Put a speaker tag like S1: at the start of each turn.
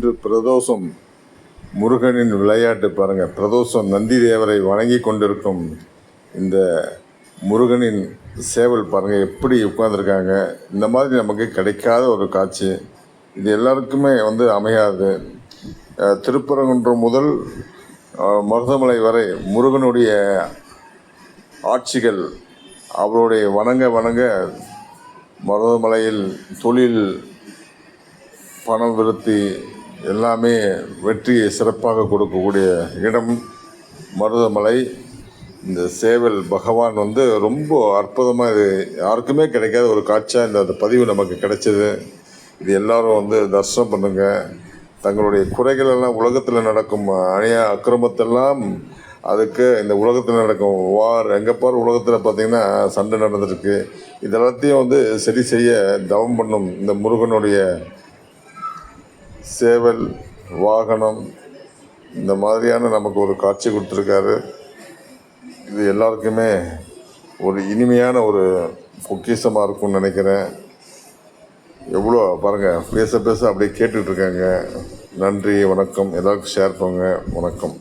S1: இன்று பிரதோஷம் முருகனின் விளையாட்டு பாருங்க. பிரதோஷம் நந்தி தேவரை வணங்கி கொண்டிருக்கும் இந்த முருகனின் சேவல் பாருங்க எப்படி உட்காந்துருக்காங்க இந்த மாதிரி நமக்கு கிடைக்காத ஒரு காட்சி. இது எல்லாருக்குமே வந்து அமையாது. திருப்பரங்குன்றம் முதல் மருதமலை வரை முருகனுடைய ஆட்சிகள் அவருடைய வணங்க வணங்க மருதமலையில் தொழில் பணம் விருத்தி எல்லாமே வெற்றியை சிறப்பாக கொடுக்கக்கூடிய இடம் மருதமலை. இந்த சேவல் பகவான் வந்து ரொம்ப அற்புதமாக இது யாருக்குமே கிடைக்காத ஒரு காட்சியாக இந்த அந்த பதிவு நமக்கு கிடைச்சிது. இது எல்லாரும் வந்து தரிசனம் பண்ணுங்க. தங்களுடைய குறைகள் எல்லாம் உலகத்தில் நடக்கும் அணிய அக்கிரமத்தெல்லாம் அதுக்கு இந்த உலகத்தில் நடக்கும் வார் எங்கே பார் உலகத்தில் பார்த்திங்கன்னா சண்டை நடந்திருக்கு. இதெல்லாத்தையும் வந்து சரி செய்ய தவம் பண்ணும் இந்த முருகனுடைய சேவல் வாகனம் இந்த மாதிரியான நமக்கு ஒரு காட்சி கொடுத்துருக்காரு. இது எல்லாருக்குமே ஒரு இனிமையான ஒரு பொக்கிஷமாக இருக்கும்னு நினைக்கிறேன். எவ்வளோ பாருங்கள் பேச பேச அப்படியே கேட்டுட்ருக்காங்க நன்றி வணக்கம். எல்லாருக்கும் ஷேர் பண்ணுங்கள் வணக்கம்.